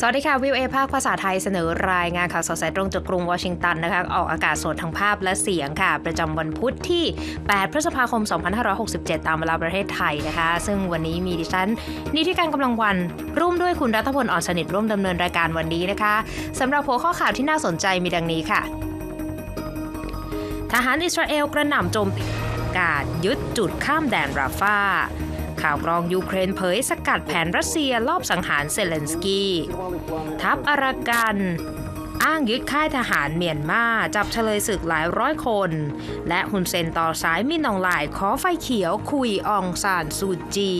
สวัสดีค่ะ วิวเอภาคภาษาไทยเสนอรายงานข่าวสดสายตรงจากกรุงวอชิงตันนะคะออกอากาศสดทั้งภาพและเสียงค่ะ ประจำวันพุธที่ 8 พฤษภาคม 2567 ตามเวลาประเทศไทยนะคะ ซึ่งวันนี้มีดิฉันนิติการกำลังวัน ร่วมด้วยคุณรัฐพลอ่อนสนิทร่วมดำเนินรายการวันนี้นะคะสำหรับหัวข้อข่าวที่น่าสนใจมีดังนี้ค่ะ ทหารอิสราเอลกระหน่ำโจมตีการยึดจุดข้ามแดนราฟา ข่าวกรองยูเครนเผยสกัดแผนรัสเซียลอบสังหารเซเลนสกี้ ทัพอารากันอ้างยึดค่ายทหารเมียนมาจับเฉลยศึกหลายร้อยคน และฮุนเซนต่อสายมินองหลายขอไฟเขียวคุยอองซานซูจี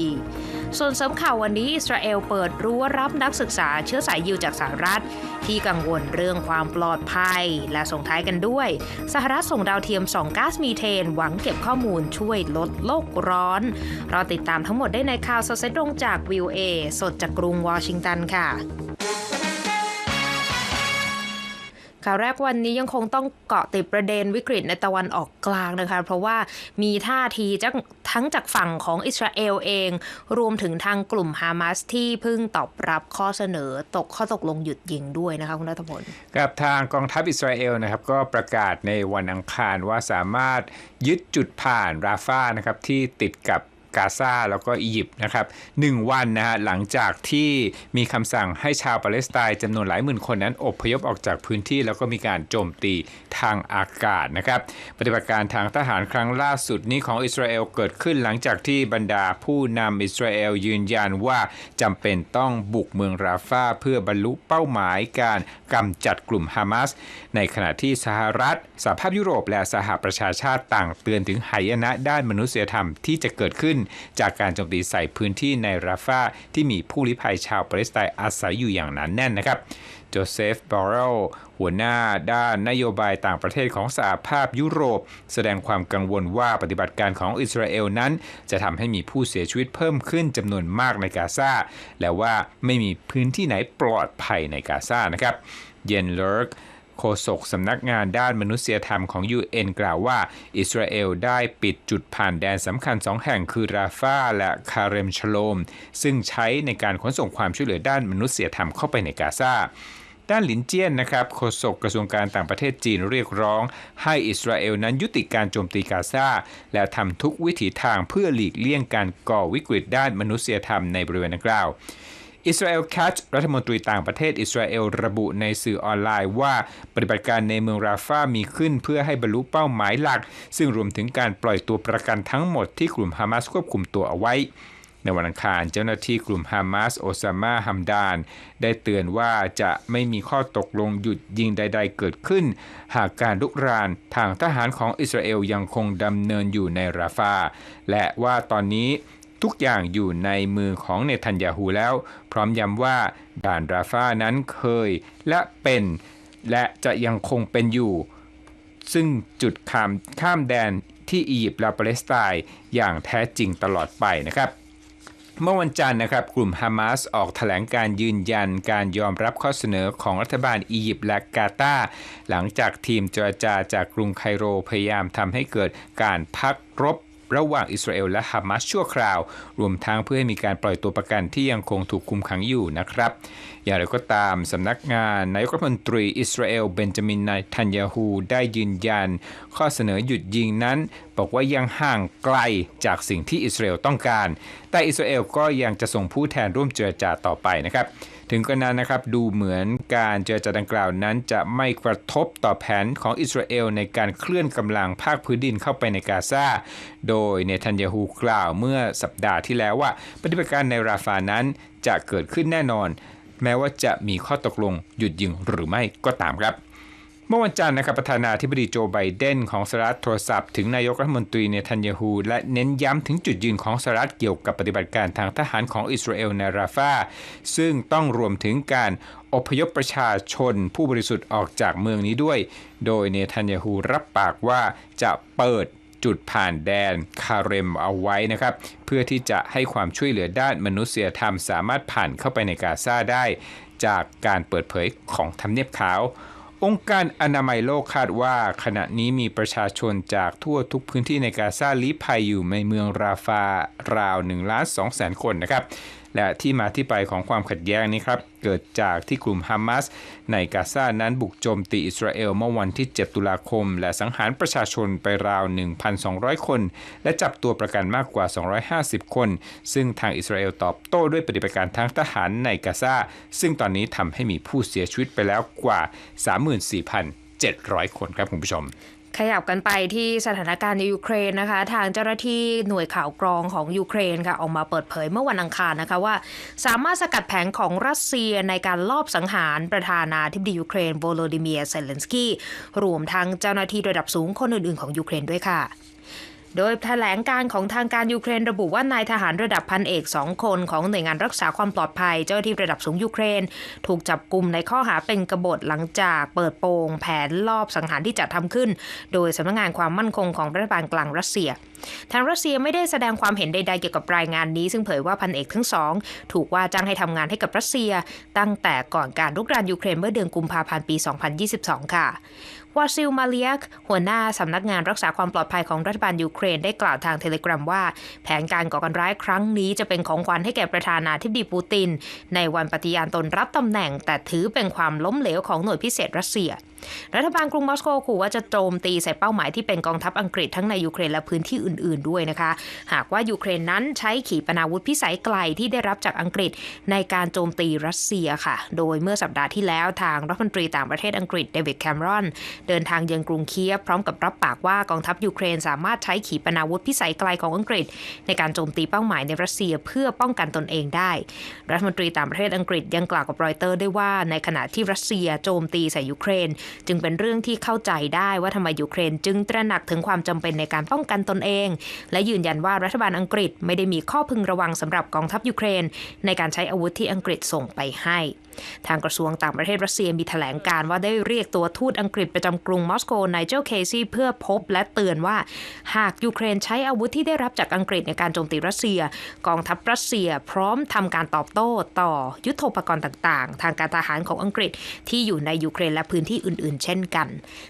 ส่วนเสริมข่าววันนี้อิสราเอลเปิดรั้วรับนักศึกษาเชื้อสายยิวจากสหรัฐ ที่กังวลเรื่องความปลอดภัย และส่งท้ายกันด้วย สหรัฐส่งดาวเทียมส่องก๊าซมีเทน หวังเก็บข้อมูลช่วยลดโลกร้อนรอติดตามทั้งหมดได้ในข่าวสดเซตตรงจากวิวเอสดจากกรุงวอชิงตันค่ะ ข่าวแรกวันนี้ยังคงต้องเกาะติดประเด็นวิกฤตในตะวันออกกลางนะคะ เพราะว่ามีท่าทีจากทั้งจากฝั่งของอิสราเอลเอง รวมถึงทางกลุ่มฮามาสที่เพิ่งตอบรับข้อเสนอตกข้อตกลงหยุดยิงด้วยนะคะคุณรัฐพลกับทางกองทัพอิสราเอลนะครับก็ประกาศในวันอังคารว่าสามารถยึดจุดผ่านราฟานะครับที่ติดกับ กาซาแล้วก็อียิปต์นะครับหนึ่งวันนะฮะหลังจากที่มีคำสั่งให้ชาวปาเลสไตน์จำนวนหลายหมื่นคนนั้นอบพยพออกจากพื้นที่ แล้วก็มีการโจมตีทางอากาศนะครับปฏิบัติการทางทหารครั้งล่าสุดนี้ของอิสราเอลเกิดขึ้นหลังจากที่บรรดาผู้นำอิสราเอลยืนยันว่าจำเป็นต้องบุกเมืองราฟาเพื่อบรรลุเป้าหมายการกำจัดกลุ่มฮามาสในขณะที่สหรัฐสหภาพยุโรปและสหประชาชาติต่างเตือนถึงหายนะด้านมนุษยธรรมที่จะเกิดขึ้นจากการโจมตีใส่พื้นที่ในราฟาที่มีผู้ลี้ภัยชาวปาเลสไตน์อาศัยอยู่อย่างหนานแน่นนะครับโจเซฟ บอรเรล หัวหน้าด้านนโยบายต่างประเทศของสหภาพยุโรป แสดงความกังวลว่าปฏิบัติการของอิสราเอลนั้น จะทำให้มีผู้เสียชีวิตเพิ่มขึ้นจำนวนมากในกาซา และว่าไม่มีพื้นที่ไหนปลอดภัยในกาซานะครับ เยนเลิร์ก โฆษกสำนักงานด้านมนุษยธรรมของ UN กล่าวว่า อิสราเอลได้ปิดจุดผ่านแดนสำคัญสองแห่งคือราฟาและคาเรมชโลม ซึ่งใช้ในการขนส่งความช่วยเหลือด้านมนุษยธรรมเข้าไปในกาซาด้านหลินเจี้ยนนะครับโฆษกกระทรวงการต่างประเทศจีนเรียกร้อง ให้อิสราเอลนั้นยุติการโจมตีกาซาและทำทุกวิถีทางเพื่อหลีกเลี่ยงการก่อวิกฤตด้านมนุษยธรรมในบริเวณดังกล่าว อิสราเอลแคชรัฐมนตรีต่างประเทศอิสราเอลระบุในสื่อออนไลน์ว่าปฏิบัติการในเมืองราฟามีขึ้นเพื่อให้บรรลุเป้าหมายหลัก ซึ่งรวมถึงการปล่อยตัวประกันทั้งหมดที่กลุ่มฮามาสควบคุมตัวเอาไว้ในวันอังคารเจ้าหน้าที่กลุ่มฮามาสโอซามาฮัมดาน ได้เตือนว่าจะไม่มีข้อตกลงหยุดยิงใด ๆ เกิดขึ้น หากการลุกรานทางทหารของอิสราเอลยังคงดำเนินอยู่ในราฟาและว่าตอนนี้ ทุกอย่างอยู่ในมือของเนทันยาฮูแล้ว พร้อมย้ำว่าด่านราฟานั้นเคยและเป็นและจะยังคงเป็นอยู่ ซึ่งจุดข้ามข้ามแดนที่อียิปต์และปาเลสไตน์อย่างแท้จริงตลอดไปนะครับเมื่อวันจันทร์นะครับกลุ่มฮามาสออกแถลงการยืนยันการยอมรับข้อเสนอของรัฐบาลอียิปต์และกาตาร์หลังจากทีมเจรจาจากกรุงไคโรพยายามทำให้เกิดการพักรบ ระหว่างอิสราเอลและฮามาสชั่วคราว รวมทั้งเพื่อให้มีการปล่อยตัวประกันที่ยังคงถูกคุมขังอยู่นะครับ อย่างไรก็ตามสำนักงานนายกรัฐมนตรีอิสราเอลเบนจามินนายทันยาฮูได้ยืนยัน ข้อเสนอหยุดยิงนั้น บอกว่ายังห่างไกลจากสิ่งที่อิสราเอลต้องการ แต่อิสราเอลก็ยังจะส่งผู้แทนร่วมเจรจาต่อไปนะครับ ถึงกระนั้นนะครับดูเหมือนการเจรจาดังกล่าวนั้น จะไม่กระทบต่อแผนของอิสราเอลในการเคลื่อนกำลังภาคพื้นดินเข้าไปในกาซาโดยเนทันยาฮูกล่าวเมื่อสัปดาห์ที่แล้วว่า ปฏิบัติการในราฟานั้นจะเกิดขึ้นแน่นอน แม้ว่าจะมีข้อตกลงหยุดยิงหรือไม่ก็ตามครับ เมื่อวันจันทร์นะครับประธานาธิบดีโจไบเดนของสหรัฐโทรศัพท์ถึงนายกรัฐมนตรีเนทันยาฮูและเน้นย้ำถึงจุดยืนของสหรัฐเกี่ยวกับปฏิบัติการทางทหารของอิสราเอลในราฟาซึ่งต้องรวมถึงการอพยพประชาชนผู้บริสุทธิ์ออกจากเมืองนี้ด้วย โดยเนทันยาฮูรับปากว่าจะเปิดจุดผ่านแดนคาเรมเอาไว้นะครับ เพื่อที่จะให้ความช่วยเหลือด้านมนุษยธรรมสามารถผ่านเข้าไปในกาซาได้ จากการเปิดเผยของทำเนียบขาว องค์การอนามัยโลกคาดว่า ขณะนี้มีประชาชนจากทั่วทุกพื้นที่ในกาซาลี้ภัยอยู่ในเมืองราฟาราว1ล้าน2แสนคนนะครับ และที่มาที่ไปของความขัดแย้งนี้ครับ เกิดจากที่กลุ่มฮามาสในกาซานั้นบุกโจมตีอิสราเอลเมื่อวันที่ 7 ตุลาคม และสังหารประชาชนไปราว 1,200 คน และจับตัวประกันมากกว่า 250 คน ซึ่งทางอิสราเอลตอบโต้ด้วยปฏิบัติการทางทหารในกาซาซึ่งตอนนี้ทำให้มีผู้เสียชีวิตไปแล้วกว่า 34,700 คนครับคุณผู้ชม ขยับกันไปที่สถานการณ์ในยูเครนนะคะ ทางเจ้าหน้าที่หน่วยข่าวกรองของยูเครนค่ะออกมาเปิดเผยเมื่อวันอังคารนะคะว่า สามารถสกัดแผงของรัสเซียในการลอบสังหารประธานาธิบดียูเครนโวโลดิเมียเซเลนสกี้รวมทั้งเจ้าหน้าที่ระดับสูงคนอื่นๆของยูเครนด้วยค่ะ โดยแถลงการของทางการยูเครนระบุว่านายทหารระดับพันเอกสองคนของหน่วยงานรักษาความปลอดภัย เจ้าหน้าที่ระดับสูงยูเครน ถูกจับกลุ่มในข้อหาเป็นกบฏหลังจากเปิดโปงแผนลอบสังหารที่จัดทำขึ้น โดยสำนักงานความมั่นคงของรัฐบาลกลางรัสเซีย ทางรัสเซียไม่ได้แสดงความเห็นใดๆเกี่ยวกับรายงานนี้ ซึ่งเผยว่าพันเอกทั้งสองถูกว่าจ้างให้ทำงานให้กับรัสเซีย ตั้งแต่ก่อนการรุกรานยูเครนเมื่อเดือนกุมภาพันธ์ปี 2022 ค่ะ วาซิลมาเลียก หัวหน้าสำนักงานรักษาความปลอดภัยของรัฐบาลยูเครนได้กล่าวทางเทเลกราฟว่า แผนการก่อการร้ายครั้งนี้จะเป็นของขวัญให้แก่ประธานาธิบดีปูติน ในวันปฏิญาณตนรับตำแหน่ง แต่ถือเป็นความล้มเหลวของหน่วยพิเศษรัสเซียรัฐบาลกรุงมอสโกขู่ว่าจะโจมตีใส่เป้าหมายที่เป็นกองทัพอังกฤษทั้งในยูเครนและพื้นที่อื่น ๆ ด้วยนะคะ หากว่ายูเครนนั้นใช้ขีปนาวุธพิสัยไกลที่ได้รับจากอังกฤษในการโจมตีรัสเซียค่ะ โดยเมื่อสัปดาห์ที่แล้วทางรัฐมนตรีต่างประเทศอังกฤษเดวิดแคมรอนเดินทางเยือนกรุงเคียฟพร้อมกับรับปากว่ากองทัพยูเครนสามารถใช้ขีปนาวุธพิสัยไกลของอังกฤษ ในการโจมตีเป้าหมายในรัสเซียเพื่อป้องกันตนเองได้ รัฐมนตรีต่างประเทศอังกฤษยังกล่าวกับรอยเตอร์ได้วยว่าในขณะที่รัสเซียโจมตีใส่ยูเครนจึงเป็นเรื่องที่เข้าใจได้ว่าทำไมยูเครน จึงตระหนักถึงความจำเป็นในการป้องกันตนเอง และยืนยันว่ารัฐบาลอังกฤษไม่ได้มีข้อพึงระวังสำหรับกองทัพยูเครน ในการใช้อาวุธที่อังกฤษส่งไปให้ ทางกระทรวงต่างประเทศรัสเซียมีแถลงการว่าได้เรียกตัวทูตอังกฤษประจำกรุงมอสโกไนเจลเคซี่เพื่อพบและเตือนว่า หากยูเครนใช้อาวุธที่ได้รับจากอังกฤษในการโจมตีรัสเซีย กองทัพรัสเซียพร้อมทำการตอบโต้ต่อยุทโธปกรณ์ต่าง ๆ ทางการทหารของอังกฤษที่อยู่ในยูเครนและพื้นที่อื่น ๆ เช่นกัน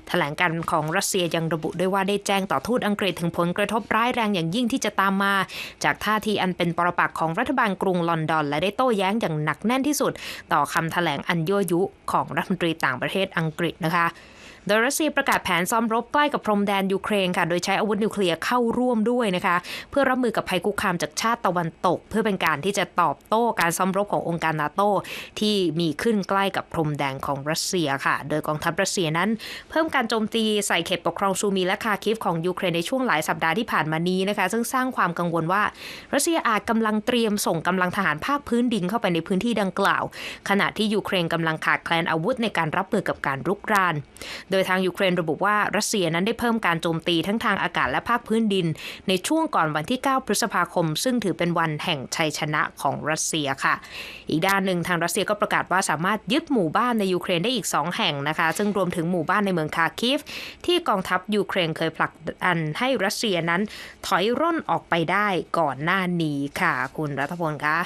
แถลงการของรัสเซียยังระบุด้วยว่าได้แจ้งต่อทูตอังกฤษถึงผลกระทบร้ายแรงอย่างยิ่งที่จะตามมา จากท่าทีอันเป็นปรปักษ์ของรัฐบาลกรุงลอนดอน และได้โต้แย้งอย่างหนักแน่นที่สุด ต่อคำแถลงอันยั่วยุของรัฐมนตรีต่างประเทศอังกฤษนะคะ โดยรัสเซียประกาศแผนซ้อมรบใกล้กับพรมแดนยูเครนค่ะ โดยใช้อาวุธนิวเคลียร์เข้าร่วมด้วยนะคะ เพื่อรับมือกับภัยคุกคามจากชาติตะวันตก เพื่อเป็นการที่จะตอบโต้การซ้อมรบขององค์การนาโตที่มีขึ้นใกล้กับพรมแดนของรัสเซียค่ะ โดยกองทัพรัสเซียนั้น เพิ่มการโจมตีใส่เขตปกครองซูมีและคาคิฟของยูเครนในช่วงหลายสัปดาห์ที่ผ่านมานี้นะคะ ซึ่งสร้างความกังวลว่า รัสเซียอาจกำลังเตรียมส่งกำลังทหารภาคพื้นดินเข้าไปในพื้นที่ดังกล่าว ขณะที่ยูเครนกำลังขาดแคลนอาวุธในการรับมือกับการรุกราน โดยยทางยูเครนระบุว่ารัสเซียนั้นได้เพิ่มการโจมตีทั้งทางอากาศและภาคพื้นดิน ในช่วงก่อนวันที่ 9 พฤษภาคม ซึ่งถือเป็นวันแห่งชัยชนะของรัสเซียค่ะ อีกด้านหนึ่งทางรัสเซียก็ประกาศว่าสามารถยึดหมู่บ้านในยูเครนได้อีก 2 แห่งนะคะ ซึ่งรวมถึงหมู่บ้านในเมืองคาคิฟ ที่กองทัพยูเครนเคยผลักดันให้รัสเซียนั้นถอยร่นออกไปได้ก่อนหน้านี้ค่ะ คุณรัฐพลคะ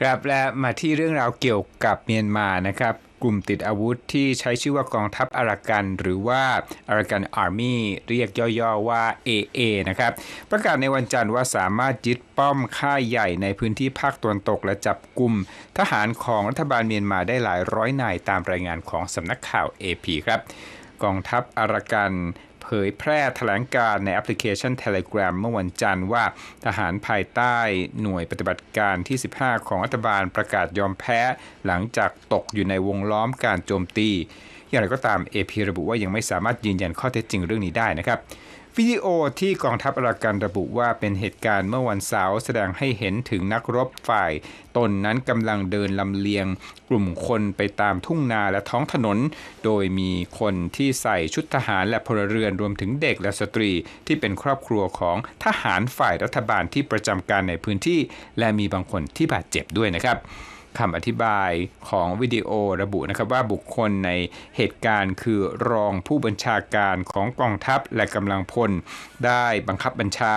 ครับและมาที่เรื่องราวเกี่ยวกับเมียนมานะครับ กลุ่มติดอาวุธที่ใช้ชื่อว่ากองทัพอารากัน หรือว่าอารากันอาร์มี่เรียกย่อๆว่า AA นะครับประกาศในวันจันทร์ว่าสามารถยึดป้อมค่ายใหญ่ในพื้นที่ภาคตะวันตกและจับกลุ่มทหารของรัฐบาลเมียนมาได้หลายร้อยนายตามรายงานของสำนักข่าว AP ครับกองทัพอารากัน ยแพร่แถลงการในแอปพลิเคชัน Telegram เมื่อวันจันทร์ว่าทหารภายใต้หน่วยปฏิบัติการที่ 15 ของรัฐบาลประกาศยอมแพ้หลังจากตกอยู่ในวงล้อมการโจมตี อย่างไรก็ตาม AP ระบุว่ายังไม่สามารถยืนยันข้อเท็จจริงเรื่องนี้ได้นะครับ วิดีโอที่กองทัพอารากันระบุว่าเป็นเหตุการณ์เมื่อวันเสาร์แสดงให้เห็นถึงนักรบฝ่ายตนนั้นกำลังเดินลำเลียง กลุ่มคนไปตามทุ่งนาและท้องถนน โดยมีคนที่ใส่ชุดทหารและพลเรือนรวมถึงเด็กและสตรีที่เป็นครอบครัวของทหารฝ่ายรัฐบาลที่ประจำการในพื้นที่ และมีบางคนที่บาดเจ็บด้วยนะครับ คำอธิบายของวิดีโอระบุนะครับว่าบุคคลในเหตุการณ์คือรองผู้บัญชาการของกองทัพและกำลังพลได้บังคับบัญชา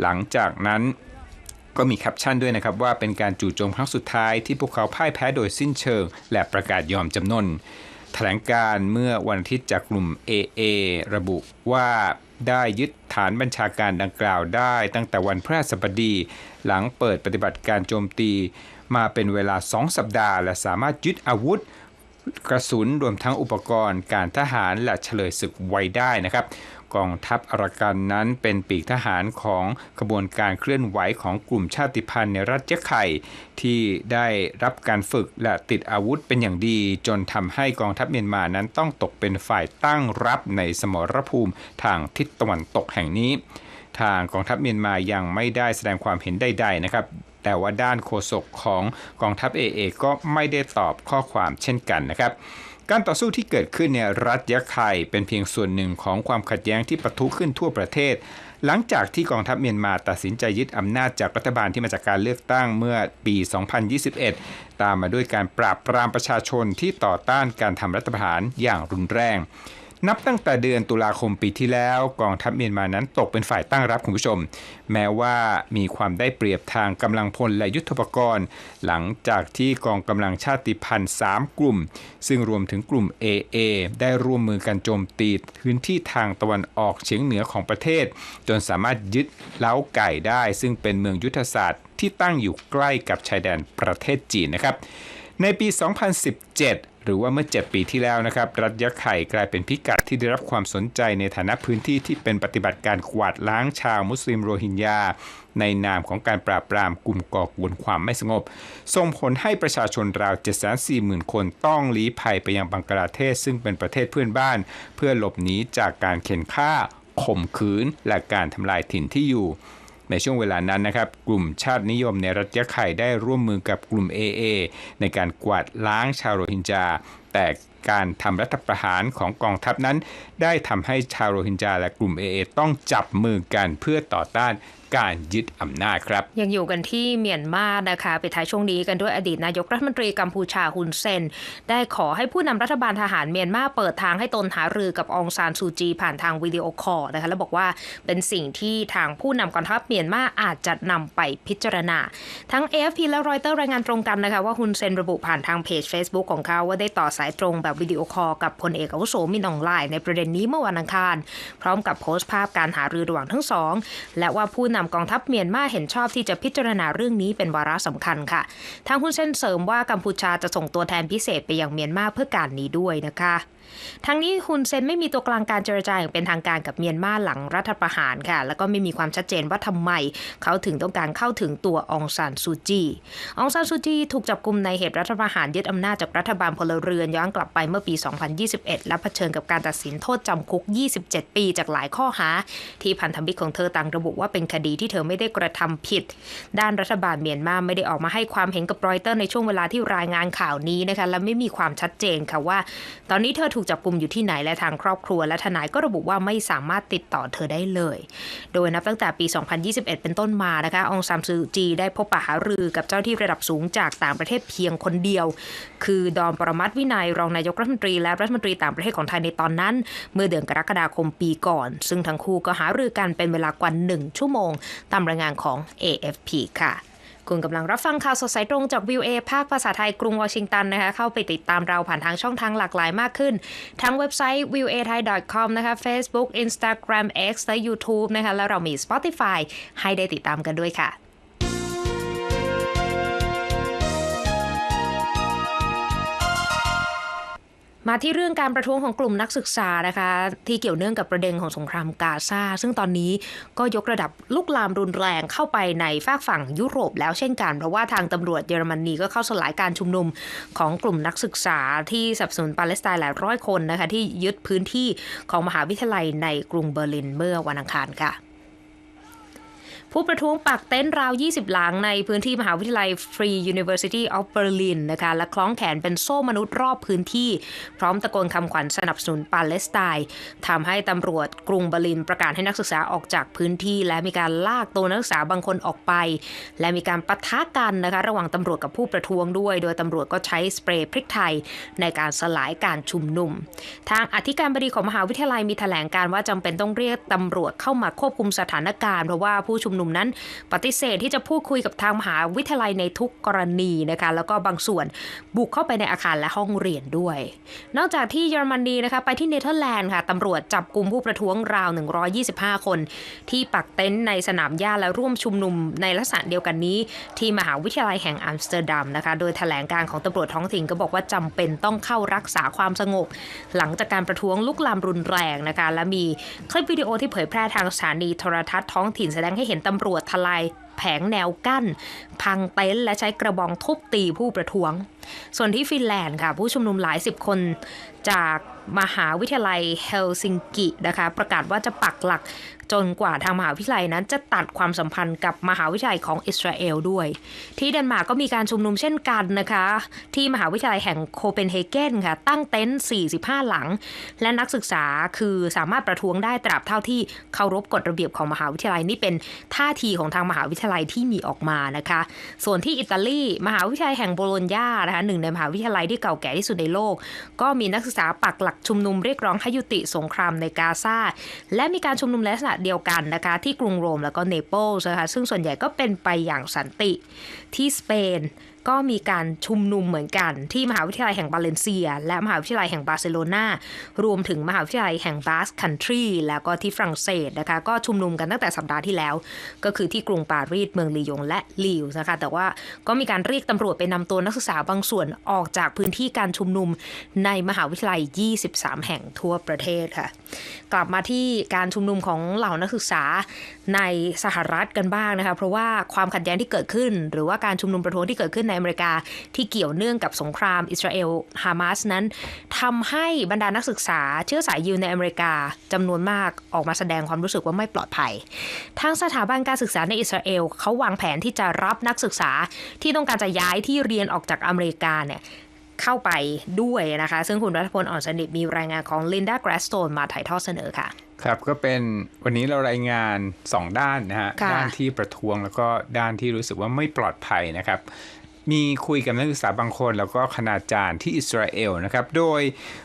หลังจากนั้นก็มีแคปชั่นด้วยนะครับว่าเป็นการจู่โจมครั้งสุดท้ายที่พวกเขาพ่ายแพ้โดยสิ้นเชิง และประกาศยอมจำนนแถลงการเมื่อวันอาทิตย์จากกลุ่ม AA ระบุว่า ได้ยึดฐานบัญชาการดังกล่าวได้ ตั้งแต่วันพฤหัสบดี หลังเปิดปฏิบัติการโจมตี มาเป็นเวลา 2 สัปดาห์ และสามารถยึดอาวุธ กระสุนรวมทั้งอุปกรณ์ การทหารและเฉลยศึกไว้ได้นะครับ กองทัพอารากันนั้นเป็นปีกทหารของขบวนการเคลื่อนไหวของกลุ่มชาติพันธุ์ในรัฐยะไข่ที่ได้รับการฝึกและติดอาวุธเป็นอย่างดี จนทำให้กองทัพเมียนมานั้นต้องตกเป็นฝ่ายตั้งรับในสมรภูมิทางทิศตะวันตกแห่งนี้ ทางกองทัพเมียนมายังไม่ได้แสดงความเห็นใดๆนะครับแต่ว่าด้านโฆษกของกองทัพ AA ก็ไม่ได้ตอบข้อความเช่นกันนะครับ การต่อสู้ที่เกิดขึ้นในรัฐยะไข่เป็นเพียงส่วนหนึ่งของความขัดแย้งที่ปะทุขึ้นทั่วประเทศ หลังจากที่กองทัพเมียนมาตัดสินใจยึดอำนาจจากรัฐบาลที่มาจากการเลือกตั้งเมื่อปี 2021 ตามมาด้วยการปราบปรามประชาชนที่ต่อต้านการทำรัฐประหารอย่างรุนแรง นับตั้งแต่เดือนตุลาคมปีที่แล้วกองทัพเมียนมานั้นตกเป็นฝ่ายตั้งรับคุณผู้ชม แม้ว่ามีความได้เปรียบทางกำลังพลและยุทธปกรณ์ หลังจากที่กองกำลังชาติพันธุ์ 3 กลุ่ม ซึ่งรวมถึงกลุ่ม AA ได้ร่วมมือกันโจมตีพื้นที่ทางตะวันออกเฉียงเหนือของประเทศ จนสามารถยึดเล้าไก่ได้ ซึ่งเป็นเมืองยุทธศาสตร์ที่ตั้งอยู่ใกล้กับชายแดนประเทศจีนนะครับในปี 2017 หรือว่าเมื่อ 7 ปีที่แล้วนะครับ รัฐยะไข่กลายเป็นพิกัดที่ได้รับความสนใจในฐานะพื้นที่ที่เป็นปฏิบัติการกวาดล้างชาวมุสลิมโรฮิงญาในนามของการปราบปรามกลุ่มก่อกวนความไม่สงบ ส่งผลให้ประชาชนราว 740,000 คนต้องลี้ภัยไปยังบังกลาเทศ ซึ่งเป็นประเทศเพื่อนบ้าน เพื่อหลบหนีจากการเข็นฆ่าข่มขืนและการทำลายถิ่นที่อยู่ ในช่วงเวลานั้นนะครับ กลุ่มชาตินิยมในรัฐยะไข่ได้ร่วมมือกับกลุ่ม AA ในการกวาดล้างชาวโรฮิงญาแต่การทำรัฐประหารของกองทัพนั้น ได้ทำให้ชาวโรฮิงญาและกลุ่ม AA ต้องจับมือกันเพื่อต่อต้านการยึดอำนาจครับ ยังอยู่กันที่เมียนมานะคะไปท้ายช่วงนี้กันด้วยอดีตนายกรัฐมนตรีกัมพูชาฮุนเซน ได้ขอให้ผู้นำรัฐบาลทหารเมียนมาเปิดทางให้ตนหารือกับองซานซูจี ผ่านทางวิดีโอคอลนะคะแล้วบอกว่าเป็นสิ่งที่ทางผู้นำกองทัพเมียนมาอาจจะนำไปพิจารณา ทั้ง AFP และรอยเตอร์รายงานตรงกันนะคะว่าฮุนเซนระบุผ่านทางเพจ Facebook ของเขาว่าได้ต่อสายตรงแบบวิดีโอคอลกับพลเอกอาวุโสมินองไลในประเด็นนี้เมื่อวันอังคาร พร้อมกับโพสต์ภาพการหารือระหว่างทั้งสองและว่าผู้นำกองทัพเมียนมาเห็นชอบที่จะพิจารณาเรื่องนี้เป็นวาระสำคัญค่ะ ทางฮุนเซนเสริมว่ากัมพูชาจะส่งตัวแทนพิเศษไปยังเมียนมาเพื่อการนี้ด้วยนะคะ ทั้งนี้ฮุนเซนไม่มีตัวกลางการเจรจาอย่างเป็นทางการกับเมียนมาหลังรัฐประหารค่ะ แล้วก็ไม่มีความชัดเจนว่าทำไม เขาถึงต้องการเข้าถึงตัวองซานซูจีองซานซูจีถูกจับกุมในเหตุรัฐประหารยึดอำนาจจากรัฐบาลพลเรือนย้อนกลับไปเมื่อปี 2021 และเผชิญกับการตัดสินโทษจำคุก 27 ปีจากหลายข้อหา ที่พันธมิตรของเธอต่างระบุว่าเป็นคดีที่เธอไม่ได้กระทำผิด ด้านรัฐบาลเมียนมาไม่ได้ออกมาให้ความเห็นกับรอยเตอร์ในช่วงเวลาที่รายงานข่าวนี้นะคะและไม่มีความชัดเจนค่ะว่า ตอนนี้เธอถููกจับกลุมอยู่ที่ไหนและทางครอบครัว และทนายก็ระบุว่าไม่สามารถติดต่อเธอได้เลย โดยนับตั้งแต่ปี 2021 เป็นต้นมานะคะองซามซูจีได้พบปะหารือกับเจ้าที่ระดับสูงจากต่างประเทศเพียงคนเดียว คือดอมปรมัตวินัยรองนายกรัฐมนตรีและรัฐมนตรีต่างประเทศของไทยในตอนนั้น เมื่อเดือนกรกฎาคมปีก่อน ซึ่งทั้งคู่ก็หารือกันเป็นเวลากว่าหนึ่งชั่วโมง ตามรายงานของ AFP ค่ะ คุณกำลังรับฟังข่าวสดสายตรงจากวิวเอภาคภาษาไทยกรุงวอชิงตันนะคะเข้าไปติดตามเราผ่านทางช่องทางหลากหลายมากขึ้น ทั้งเว็บไซต์ v i e w a t h a i c o m นะคะ Facebook Instagram X และ YouTube นะคะแล้วเรามี Spotify ให้ได้ติดตามกันด้วยค่ะ มาที่เรื่องการประท้วงของกลุ่มนักศึกษานะคะ ที่เกี่ยวเนื่องกับประเด็นของสงครามกาซาซึ่งตอนนี้ก็ยกระดับลุกลามรุนแรงเข้าไปในฝากฝั่งยุโรปแล้วเช่นกัน เพราะว่าทางตำรวจเยอรมนีก็เข้าสลายการชุมนุมของกลุ่มนักศึกษาที่สนับสนุนปาเลสไตน์หลายร้อยคนนะคะที่ยึดพื้นที่ของมหาวิทยาลัยในกรุงเบอร์ลินเมื่อวันอังคารค่ะ ผู้ประท้วงปักเต็นท์ราว 20 หลังในพื้นที่มหาวิทยาลัย Free University of Berlin นะคะและคล้องแขนเป็นโซ่มนุษย์รอบพื้นที่ พร้อมตะโกนคำขวัญสนับสนุนปาเลสไตน์ทำให้ตำรวจกรุงเบอร์ลินประกาศให้นักศึกษาออกจากพื้นที่ และมีการลากตัวนักศึกษาบางคนออกไป และมีการปะทะกันนะคะระหว่างตำรวจกับผู้ประท้วงด้วย โดยตำรวจก็ใช้สเปรย์พริกไทยในการสลายการชุมนุม ทางอธิการบดีของมหาวิทยาลัยมีแถลงการว่าจำเป็นต้องเรียกตำรวจเข้ามาควบคุมสถานการณ์เพราะว่าผู้ชุมนุมนุมนั้น ปฏิเสธที่จะพูดคุยกับทางมหาวิทยาลัยในทุกกรณีนะคะแล้วก็บางส่วนบุกเข้าไปในอาคารและห้องเรียนด้วย นอกจากที่เยอรมนีนะคะไปที่เนเธอร์แลนด์ค่ะตำรวจจับกลุ่มผู้ประท้วงราว 125 คน ที่ปักเต็นท์ในสนามหญ้าและร่วมชุมนุมในลักษณะเดียวกันนี้ ที่มหาวิทยาลัยแห่งอัมสเตอร์ดัมนะคะโดยแถลงการของตำรวจท้องถิ่นก็บอกว่าจำเป็นต้องเข้ารักษาความสงบ หลังจากการประท้วงลุกลามรุนแรงนะคะและมีคลิปวิดีโอที่เผยแพร่ทางสถานีโทรทัศน์ท้องถิ่นแสดงให้เห็นตำรวจทลายแผงแนวกั้น พังเต็นท์และใช้กระบองทุบตีผู้ประท้วง ส่วนที่ฟินแลนด์ค่ะ ผู้ชุมนุมหลายสิบคนจากมหาวิทยาลัยเฮลซิงกินะคะ ประกาศว่าจะปักหลัก จนกว่าทางมหาวิทยาลัยนั้นจะตัดความสัมพันธ์กับมหาวิทยาลัยของอิสราเอลด้วย ที่เดนมาร์กก็มีการชุมนุมเช่นกันนะคะ ที่มหาวิทยาลัยแห่งโคเปนเฮเกนค่ะ ตั้งเต็นท์ 45 หลัง และนักศึกษาคือสามารถประท้วงได้ตราบเท่าที่เคารพกฎระเบียบของมหาวิทยาลัยนี่เป็นท่าทีของทางมหาวิทยาลัยที่มีออกมานะคะ ส่วนที่อิตาลีมหาวิทยาลัยแห่งโบโลญญานะคะหนึ่งในมหาวิทยาลัยที่เก่าแก่ที่สุดในโลก ก็มีนักศึกษาปักหลักชุมนุมเรียกร้องให้ยุติสงครามในกาซาและมีการชุมนุมในลักษณะเดียวกันนะคะที่กรุงโรมแล้วก็เนเปิลส์นะคะซึ่งส่วนใหญ่ก็เป็นไปอย่างสันติที่สเปน ก็มีการชุมนุมเหมือนกันที่มหาวิทยาลัยแห่งบาเลนเซีย และมหาวิทยาลัยแห่งบาร์เซโลนารวมถึงมหาวิทยาลัยแห่งบาสคันทรีแล้วก็ที่ฝรั่งเศสนะคะก็ชุมนุมกันตั้งแต่สัปดาห์ที่แล้ว ก็คือที่กรุงปารีสเมืองลียงและลีวนะคะแต่ว่าก็มีการเรียกตำรวจไปนำตัวนักศึกษาบางส่วนออกจากพื้นที่การชุมนุมในมหาวิทยาลัย 23 แห่งทั่วประเทศค่ะ กลับมาที่การชุมนุมของเหล่านักศึกษาในสหรัฐกันบ้างนะคะเพราะว่าความขัดแย้งที่เกิดขึ้น หรือว่าการชุมนุมประท้วงที่เกิดขึ้นในอเมริกาที่เกี่ยวเนื่องกับสงครามอิสราเอลฮามาสนั้นทำให้บรรดานักศึกษาเชื้อสายยิวในอเมริกาจำนวนมากออกมาแสดงความรู้สึกว่าไม่ปลอดภัย ทางสถาบันการศึกษาในอิสราเอลเขาวางแผนที่จะรับนักศึกษาที่ต้องการจะย้ายที่เรียนออกจากอเมริกาเนี่ยเข้าไปด้วยนะคะ ซึ่งคุณรัฐพลอ่อนสนิทมีรายงานของลินดาแกรสโตนมาถ่ายทอดเสนอค่ะ ครับก็เป็นวันนี้เรารายงาน 2 ด้านนะฮะค่ะด้านที่ประท้วงแล้วก็ด้านที่รู้สึกว่าไม่ปลอดภัยนะครับ มีคุยกับนักศึกษาบางคน แล้วก็คณาจารย์ที่อิสราเอลนะครับ โดย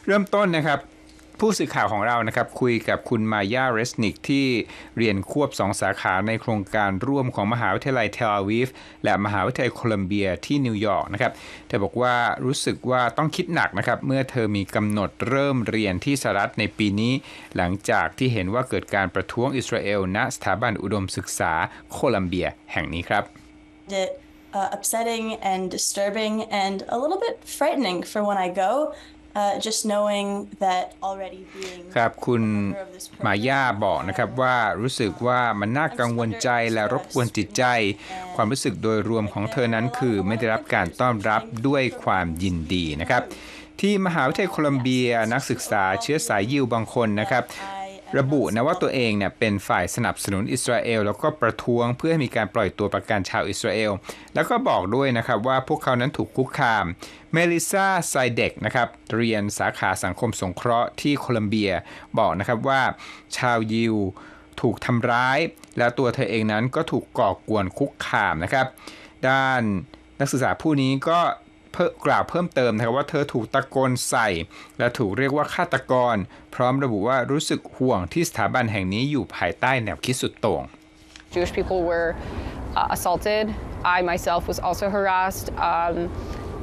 เริ่มต้นนะครับผู้สื่อข่าวของเรานะครับคุยกับคุณมายาเรสนิกที่เรียนควบสองสาขาในโครงการร่วมของมหาวิทยาลัยเทลอาวีฟและมหาวิทยาลัยโคลัมเบียที่นิวยอร์กนะครับเธอบอกว่ารู้สึกว่าต้องคิดหนักนะครับเมื่อเธอมีกำหนดเริ่มเรียนที่สหรัฐในปีนี้ หลังจากที่เห็นว่าเกิดการประท้วงอิสราเอลณสถาบันอุดมศึกษาโคลัมเบียแห่งนี้ครับ it uh, upsetting and disturbing and a little bit frightening for when I go. Uh, just knowing that already being ครับคุณ a member of this มา program, ย่าบอกนะครับว่ารู้สึกว่ามันน่ากังวลใจและรบกวนจิตใจ ความรู้สึกโดยรวมของเธอนั้นคือไม่ได้รับการต้อนรับด้วยความยินดีนะครับที่มหาวิทยาลัยโคลัมเบียนักศึกษาเชื้อสายยิวบางคนนะครับ I ระบุนะว่าตัวเองเนี่ยเป็นฝ่ายสนับสนุนอิสราเอลแล้วก็ประท้วงเพื่อให้มีการปล่อยตัวประกันชาวอิสราเอล แล้วก็บอกด้วยนะครับว่าพวกเขานั้นถูกคุกคาม เมลิซาไซเดกนะครับเรียนสาขาสังคมสงเคราะห์ที่โคลัมเบียบอกนะครับว่าชาวยิวถูกทำร้าย แล้วตัวเธอเองนั้นก็ถูกก่อกวนคุกคามนะครับ ด้านนักศึกษาผู้นี้ก็ กล่าวเพิ่มเติมนะครับว่าเธอถูกตะโกนใส่ และถูกเรียกว่าฆาตกร พร้อมระบุว่ารู้สึกห่วงที่สถาบันแห่งนี้อยู่ภายใต้แนวคิดสุดโต่ง Jewish people were uh, assaulted. I myself was also harassed. Um,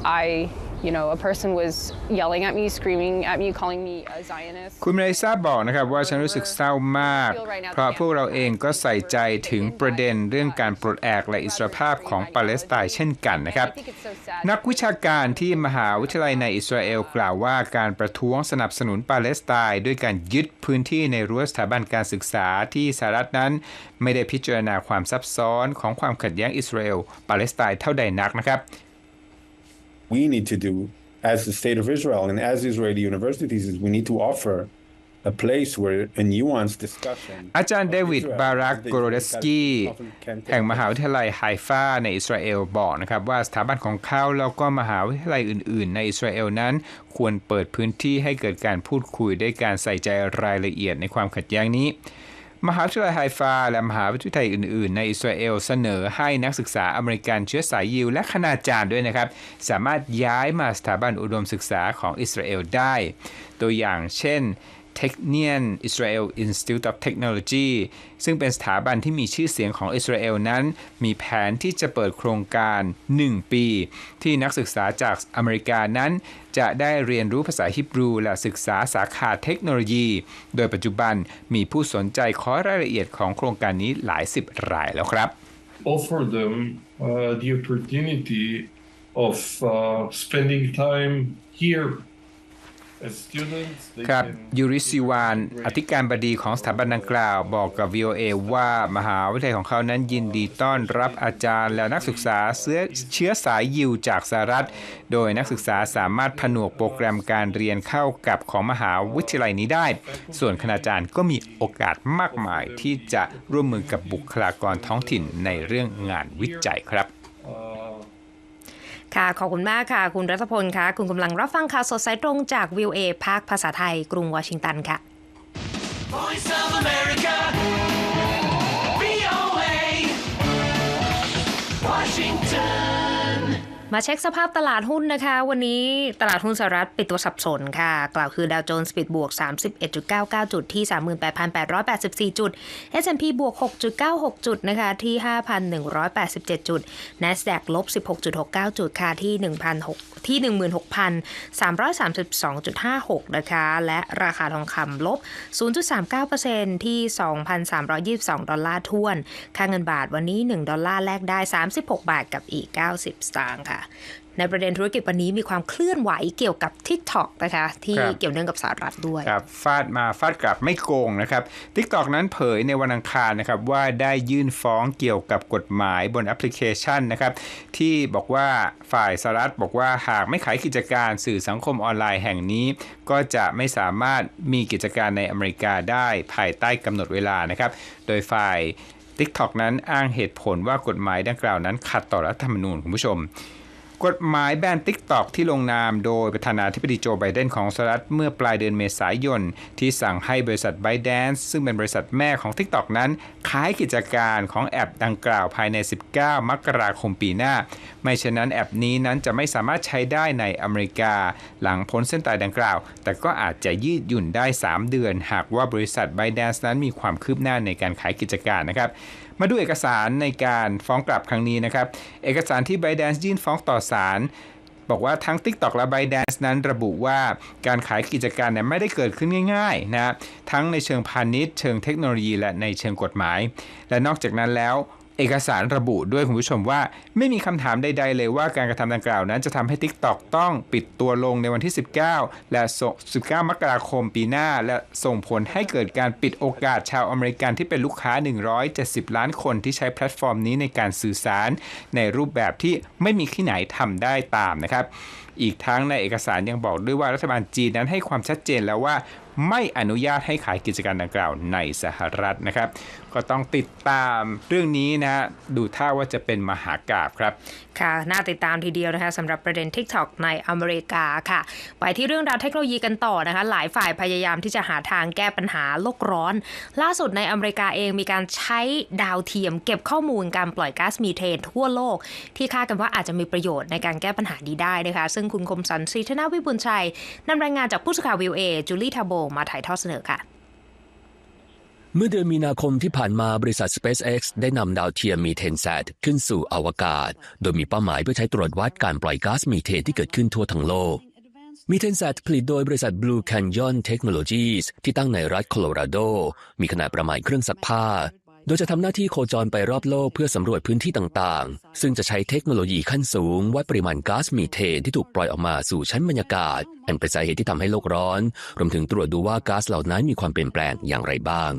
I, you know, a person was yelling at me, screaming at me, calling me a Zionist. คุณเมลิซาบอกนะครับว่าฉันรู้สึกเศร้ามาก เพราะพวกเราเองก็ใส่ใจถึงประเด็นเรื่องการปลดแอกและอิสรภาพของปาเลสไตน์เช่นกันนะครับ นักวิชาการที่มหาวิทยาลัยในอิสราเอลกล่าวว่าการประท้วงสนับสนุนปาเลสไตน์ด้วยการยึดพื้นที่ในรั้วสถาบันการศึกษาที่สหรัฐนั้น ไม่ได้พิจารณาความซับซ้อนของความขัดแย้งอิสราเอลปาเลสไตน์เท่าใดนักนะครับ we need to do as the state of Israel and as Israeli universities is we need to offer a place where a nuanced discussion อาจารย์เดวิด of Israel บารัก and the โกโรเดส Israelis กี้ that often can take แห่งมหาวิทยาลัยไฮฟาในอิสราเอลบอกนะครับว่าสถาบันของเขาแล้วก็มหาวิทยาลัยอื่น ๆ ในอิสราเอลนั้น ควรเปิดพื้นที่ให้เกิดการพูดคุยด้วยการใส่ใจรายละเอียดในความขัดแย้งนี้ มหาวิทยาลัยไฮฟาและมหาวิทยาลัยอื่น ๆ ในอิสราเอลเสนอให้นักศึกษาอเมริกันเชื้อสายยิวและคณาจารย์ด้วยนะครับ สามารถย้ายมาสถาบันอุดมศึกษาของอิสราเอลได้ ตัวอย่างเช่น Technion Israel Institute of Technology ซึ่งเป็นสถาบันที่มีชื่อเสียงของอิสราเอลนั้น มีแผนที่จะเปิดโครงการ 1 ปี ที่นักศึกษาจากอเมริกานั้น จะได้เรียนรู้ภาษาฮิบรูและศึกษาสาขาเทคโนโลยี โดยปัจจุบันมีผู้สนใจขอรายละเอียดของโครงการนี้หลายสิบรายแล้วครับ offer them uh, the opportunity of uh, spending time here ครับ can ยูริซิวาน integrate อธิการบดีของสถาบันดังกล่าว บอกกับ VOA ว่ามหาวิทยาลัยของเขานั้นยินดีต้อนรับอาจารย์และนักศึกษาเชื้อเชื้อสายยิวจากสหรัฐ โดยนักศึกษาสามารถผนวกโปรแกรมการเรียนเข้ากับของมหาวิทยาลัยนี้ได้ ส่วนคณาจารย์ก็มีโอกาสมากมายที่จะร่วมมือกับบุคลากรท้องถิ่นในเรื่องงานวิจัยครับ uh, ค่ะ ขอบคุณมากค่ะ คุณรัตพลค่ะ คุณกำลังรับฟังข่าวสดสายตรงจากวิวเอภาคภาษาไทย กรุงวอชิงตันค่ะ Voice of America. VOA. Washington. มาเช็คสภาพตลาดหุ้นนะคะ วันนี้ตลาดหุ้นสหรัฐปิดตัวสับสนค่ะ กล่าวคือดาวโจนส์ปิดบวก 31.99 จุดที่ 38,884 จุด S&P บวก 6.96 จุดนะคะที่ 5,187 จุด NASDAQ ลบ 16.69 จุดค่ะที่1,600ที่ 16,332.56 นะคะ และราคาทองคำลบ 0.39%ที่ 2,322 ดอลลาร์ทวน ค่าเงินบาทวันนี้ 1 ดอลลาร์แลกได้ 36 บาทกับอีก 90 สตางค์ค่ะในประเด็นธุรกิจวันนี้มีความเคลื่อนไหวเกี่ยวกับ TikTok นะคะ ที่ครับเกี่ยวเนื่องกับสหรัฐด้วยครับฟาดมาฟาดกลับไม่โกงนะครับ TikTok นั้นเผยในวันอังคารนะครับว่าได้ยื่นฟ้องเกี่ยวกับกฎหมายบนแอปพลิเคชันนะครับ ที่บอกว่าฝ่ายสหรัฐบอกว่าหากไม่ขายกิจการสื่อสังคมออนไลน์แห่งนี้ ก็จะไม่สามารถมีกิจการในอเมริกาได้ภายใต้กำหนดเวลานะครับ โดยฝ่าย TikTok นั้นอ้างเหตุผลว่ากฎหมายดังกล่าวนั้นขัดต่อรัฐธรรมนูญคุณผู้ชม กฎหมายแบน TikTok ที่ลงนามโดยประธานาธิบดีโจไบเดนของสหรัฐเมื่อปลายเดือนเมษายน ที่สั่งให้บริษัท ByteDance ซึ่งเป็นบริษัทแม่ของ TikTok นั้นขายกิจการของแอปดังกล่าวภายใน 19 มกราคมปีหน้า ไม่เช่นนั้นแอปนี้นั้นจะไม่สามารถใช้ได้ในอเมริกา หลังพ้นเส้นตายดังกล่าว แต่ก็อาจจะยืดหยุ่นได้ 3 เดือน หากว่าบริษัท ByteDance นั้นมีความคืบหน้าในการขายกิจการนะครับมาดูเอกสารในการฟ้องกลับครั้งนี้นะครับเอกสารที่ ByteDance ยื่นฟ้องต่อสาร บอกว่าทั้ง TikTok และ ByteDance นั้นระบุว่าการขายกิจการเนี่ยไม่ได้เกิดขึ้นง่ายๆนะทั้งในเชิงพาณิชย์ เชิงเทคโนโลยี และในเชิงกฎหมาย และนอกจากนั้นแล้ว เอกสารระบุด้วยคุณผู้ชมว่า ไม่มีคำถามใด ๆ เลยว่าการกระทำดังกล่าวนั้นจะทำให้ TikTok ต้องปิดตัวลงในวันที่ 19 และส่ง19 มกราคมปีหน้า และส่งผลให้เกิดการปิดโอกาสชาวอเมริกันที่เป็นลูกค้า 170 ล้านคนที่ใช้แพลตฟอร์มนี้ในการสื่อสาร ในรูปแบบที่ไม่มีที่ไหนทำได้ตามนะครับอีกทั้งในเอกสารยังบอกด้วยว่ารัฐบาลจีนนั้นให้ความชัดเจนแล้วว่าไม่อนุญาตให้ขายกิจการดังกล่าวในสหรัฐนะครับ ก็ต้องติดตามเรื่องนี้นะฮะดูท่าว่าจะเป็นมหากาบครับ ค่ะ น่าติดตามทีเดียวนะคะสำหรับประเด็น TikTok ในอเมริกาค่ะ ไปที่เรื่องราวเทคโนโลยีกันต่อนะคะ หลายฝ่ายพยายามที่จะหาทางแก้ปัญหาโลกร้อน ล่าสุดในอเมริกาเองมีการใช้ดาวเทียม เก็บข้อมูลการปล่อยก๊าซมีเทนทั่วโลก ที่คาดกันว่าอาจจะมีประโยชน์ในการแก้ปัญหานี้ได้นะคะ ซึ่งคุณคมสันทรีธนาวิบุญชัยนำรายงานจากผู้สื่อข่าววิวเอจูลี่ทาโบมาถ่ายทอดเสนอค่ะ เมื่อเดือนมีนาคมที่ผ่านมาบริษัท SpaceX ได้นำดาวเทียมมีเทนแซดขึ้นสู่อวกาศ โดยมีเป้าหมายเพื่อใช้ตรวจวัดการปล่อยก๊าซมีเทนที่เกิดขึ้นทั่วทั้งโลกมีเทนแซดผลิตโดยบริษัท Blue Canyon Technologies ที่ตั้งในรัฐโคโลราโด มีขนาดประมาณเครื่องซักผ้า ดยจะทำหน้าที่โคจรไปรอบโลกเพื่อสำรวจพื้นที่ต่างๆ ซึ่งจะใช้เทคโนโลยีขั้นสูงวัดปริมาณก๊าซมีเทนที่ถูกปล่อยออกมาสู่ชั้นบรรยากาศ อันเป็นสาเหตุที่ทำให้โลกร้อน รวมถึงตรวจดูว่าก๊าซเหล่านั้นมีความเปลี่ยนแปลงอย่างไรบ้าง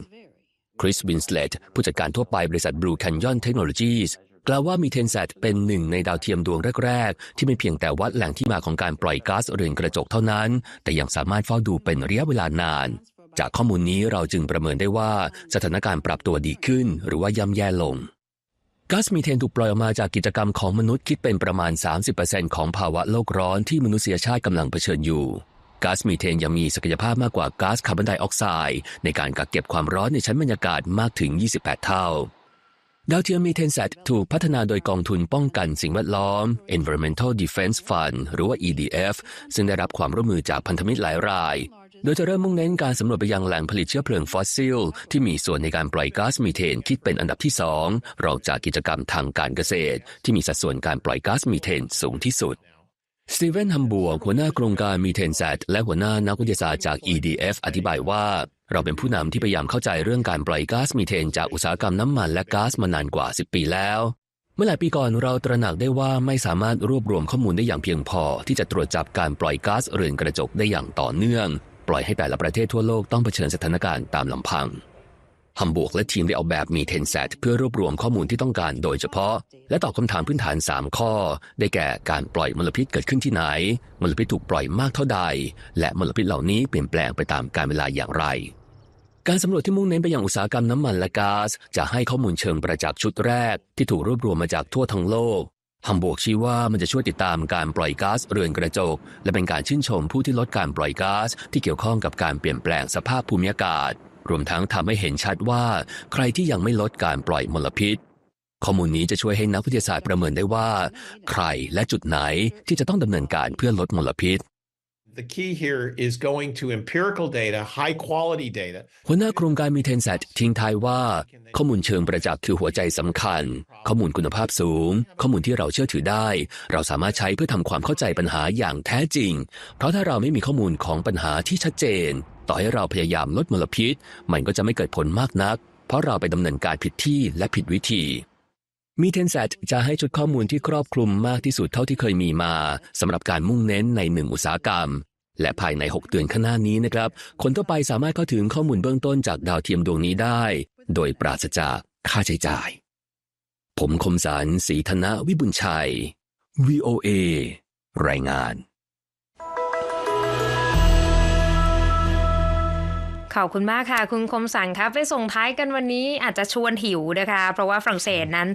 คริสวินสเลตผู้จัดการทั่วไปบริษัท Blue Canyon Technologies กล่าวว่ามีเทนแซเป็นหนึ่งในดาวเทียมดวงแรก ๆ ที่ไม่เพียงแต่วัดแหล่งที่มาของการปล่อยก๊าซเรือนกระจกเท่านั้น แต่ยังสามารถเฝ้าดูเป็นระยะเวลานาน จากข้อมูลนี้เราจึงประเมินได้ว่าสถานการณ์ปรับตัวดีขึ้น หรือว่าย่ำแย่ลงก๊าซมีเทนถูกปล่อยออกมาจากกิจกรรมของมนุษย์คิดเป็นประมาณ 30%ของภาวะโลกร้อนที่มนุษยชาติกำลังเผชิญอยู่ก๊าซมีเทนยังมีศักยภาพมากกว่าก๊าซคาร์บอนไดออกไซด์ในการกักเก็บความร้อนในชั้นบรรยากาศมากถึง 28 เท่า ดาวเทียมมีเทน s a t ถูกพัฒนาโดยกองทุนป้องกันสิ่งแวดล้อม Environmental Defense Fund หรือว่า EDF ซึ่งได้รับความร่วมมือจากพันธมิตรหลายราย โดยจะเริ่มมุ่งเน้นการสำรวจไปยังแหล่งผลิตเชื้อเพลิงฟอสซิล ที่มีส่วนในการปล่อยก๊าซมีเทนคิดเป็นอันดับที่สองรองจากกิจกรรมทางการเกษตร ที่มีสัดส่วนการปล่อยก๊าซมีเทนสูงที่สุดสตีเวนฮัมบวกหัวหน้าโครงการมีเทนแซดและหัวหน้านักวิทยาศาสตร์จาก EDF อธิบายว่าเราเป็นผู้นำที่พยายามเข้าใจเรื่องการปล่อยก๊าซมีเทนจากอุตสาหกรรมน้ำมันและก๊าซมานานกว่า 10 ปีแล้ว เมื่อหลายปีก่อนเราตระหนักได้ว่าไม่สามารถรวบรวมข้อมูลได้อย่างเพียงพอ ที่จะตรวจจับการปล่อยก๊าซเรือนกระจกได้อย่างต่อเนื่อง ล่อยให้แต่ละประเทศทั่วโลกต้องเผชิญสถานการณ์ตามลำพังฮัมบวกและทีมได้ออกแบบมีเทนแซตเพื่อรวบรวมข้อมูลที่ต้องการโดยเฉพาะ และตอบคำถามพื้นฐาน 3 ข้อ ได้แก่การปล่อยมลพิษเกิดขึ้นที่ไหน มลพิษถูกปล่อยมากเท่าใด และมลพิษเหล่านี้เปลี่ยนแปลงไปตามกาลเวลาอย่างไร การสำรวจที่มุ่งเน้นไปยังอุตสาหกรรมน้ำมันและก๊าซจะให้ข้อมูลเชิงประจักษ์ชุดแรก ที่ถูกรวบรวมมาจากทั่วทั้งโลก ฮัมบวกชี้ว่ามันจะช่วยติดตามการปล่อยก๊าซเรือนกระจก และเป็นการชื่นชมผู้ที่ลดการปล่อยก๊าซที่เกี่ยวข้องกับการเปลี่ยนแปลงสภาพภูมิอากาศ รวมทั้งทำให้เห็นชัดว่าใครที่ยังไม่ลดการปล่อยมลพิษ ข้อมูลนี้จะช่วยให้นักวิทยาศาสตร์ประเมินได้ว่า ใครและจุดไหนที่จะต้องดำเนินการเพื่อลดมลพิษ The key here is going to empirical data, high quality data. หัวหน้าโครงการมีเทนเซตทิ้งท้ายว่า ข้อมูลเชิงประจักษ์คือหัวใจสำคัญ ข้อมูลคุณภาพสูง ข้อมูลที่เราเชื่อถือได้ เราสามารถใช้เพื่อทำความเข้าใจปัญหาอย่างแท้จริง เพราะถ้าเราไม่มีข้อมูลของปัญหาที่ชัดเจน ต่อให้เราพยายามลดมลพิษ มันก็จะไม่เกิดผลมากนัก เพราะเราไปดำเนินการผิดที่และผิดวิธี มีเทนเซตจะให้ชุดข้อมูลที่ครอบคลุมมากที่สุดเท่าที่เคยมีมาสำหรับการมุ่งเน้นในหนึ่งอุตสาหกรรม และภายใน 6 เดือนข้างหน้านี้นะครับ คนทั่วไปสามารถเข้าถึงข้อมูลเบื้องต้นจากดาวเทียมดวงนี้ได้ โดยปราศจากค่าใช้จ่าย ผมคมสารสีธนะวิบุญชัย VOA รายงาน ขอบคุณมากค่ะ คุณคมสันครับไปส่งท้ายกันวันนี้อาจจะชวนหิวนะคะ เพราะว่าฝรั่งเศสนั้น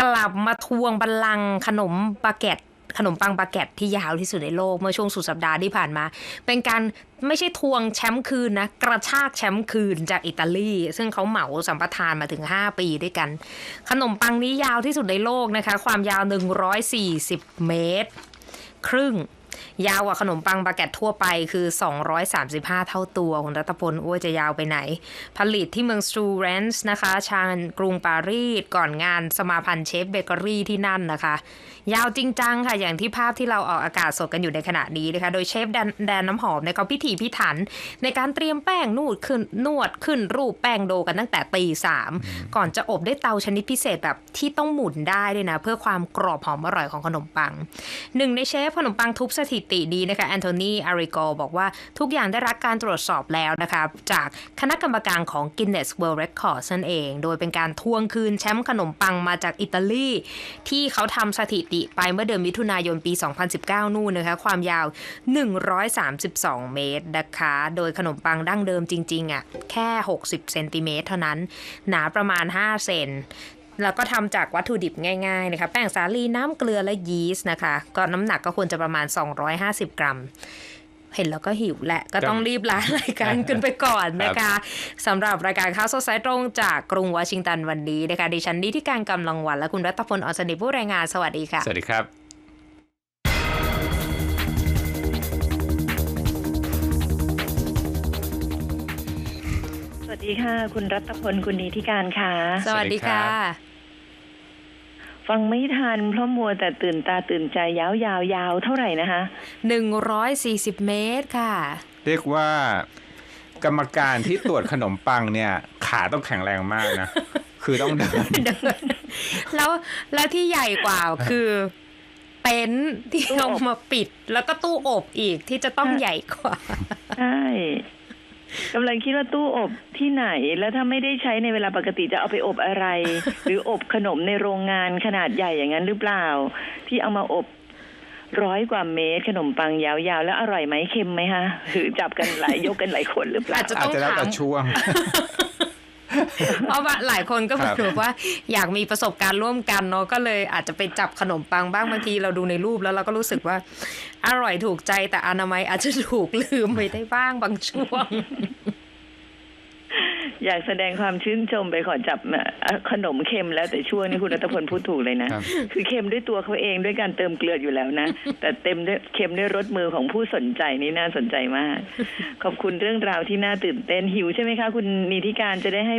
กลับมาทวงบัลลังก์ขนมบาเกตขนมปังบาเกตที่ยาวที่สุดในโลก เมื่อช่วงสุดสัปดาห์ที่ผ่านมา เป็นการไม่ใช่ทวงแชมป์คืนนะ กระชากแชมป์คืนจากอิตาลี ซึ่งเขาเหมาสัมปทานมาถึง 5 ปีด้วยกัน ขนมปังนี้ยาวที่สุดในโลกนะคะ ความยาว 140 เมตร ครึ่ง ยาวกว่าขนมปังบาเกตทั่วไปคือ 235 เท่าตัวคุณรัตพลอ้วจะยาวไปไหน ผลิตที่เมืองสตูเรนส์นะคะ ชานกรุงปารีสก่อนงานสมาพันธ์เชฟเบเกอรี่ที่นั่นนะคะ ยาวจริงจังค่ะ อย่างที่ภาพที่เราออกอากาศสดกันอยู่ในขณะนี้นะคะ โดยเชฟแดนแดนน้ำหอมเนี่ยเขาพิถีพิถัน ในการเตรียมแป้งนูดขึ้นนวดขึ้นรูปแป้งโดกันตั้งแต่ตีสามก่อนจะอบด้วยเตาชนิดพิเศษแบบที่ต้องหมุนได้ด้วยนะ เพื่อความกรอบหอมอร่อยของขนมปัง หนึ่งในเชฟขนมปังทุบสถิติดีนะคะแอนโทนีอาริโกบอกว่าทุกอย่างได้รับการตรวจสอบแล้วนะคะจากคณะกรรมการของ Guinness World Records นั่นเอง โดยเป็นการทวงคืนแชมป์ขนมปังมาจากอิตาลีที่เขาทำสถิติไปเมื่อเดือนมิถุนายนปี 2019 นู่นนะคะ ความยาว 132 เมตรนะคะ โดยขนมปังดั้งเดิมจริงๆอะแค่ 60 เซนติเมตรเท่านั้น หนาประมาณ 5 เซนแล้วก็ทำจากวัตถุดิบง่ายๆนะคะแป้งสาลีน้ำเกลือและยีสต์นะคะ ก็น้ำหนักก็ควรจะประมาณ 250 กรัม เห็นแล้วก็หิวแหละ ก็ต้องรีบลารายการกันไปก่อนนะคะสำหรับรายการข่าวสดสายตรงจากกรุงวอชิงตันวันนี้นะคะดิฉันนิติการกำลังวันและคุณรัตพลออนสนิทผู้รายงานสวัสดีค่ะ สวัสดีครับสวัสดีค่ะ คุณรัตพลคุณนิติการค่ะ สวัสดีค่ะ ฟังไม่ทันเพราะมัวแต่ตื่นตาตื่นใจยาวยาวยาวเท่าไหร่นะคะ140เมตรค่ะ เรียกว่ากรรมการที่ตรวจขนมปังเนี่ย ขาต้องแข็งแรงมากนะ คือต้องเดินเดินแล้วแล้วที่ใหญ่กว่าคือเต็นท์ที่เอามาปิด แล้วก็ตู้อบอีกที่จะต้องใหญ่กว่าใช่ กำลังคิดว่าตู้อบที่ไหน แล้วถ้าไม่ได้ใช้ในเวลาปกติจะเอาไปอบอะไร หรืออบขนมในโรงงานขนาดใหญ่อย่างนั้นหรือเปล่า ที่เอามาอบร้อยกว่าเมตรขนมปังยาวๆ แล้วอร่อยไหมเค็มไหมคะหรือจับกันหลายยกกันหลายคนหรือเปล่าอาจจะอาจจะแล้วแต่ช่วง เพราะว่าหลายคนก็ครับบอกว่าอยากมีประสบการณ์ร่วมกันเนาะก็เลยอาจจะไปจับขนมปังบ้างบางทีเราดูในรูปแล้วเราก็รู้สึกว่า อร่อยถูกใจแต่อนามัยอาจจะถูกลืมไปได้บ้างบางช่วง อยากแสดงความชื่นชมไปขอจับมาอะขนมเค็มแล้วแต่ช่วงนี้คุณรัตพลพูดถูกเลยนะครับคือเค็มด้วยตัวเขาเองด้วยการเติมเกลืออยู่แล้วนะ แต่เต็มด้วยเค็มด้วยรสมือของผู้สนใจนี่น่าสนใจมาก ขอบคุณเรื่องราวที่น่าตื่นเต้นหิวใช่ไหมคะ คุณนิติการจะได้ให้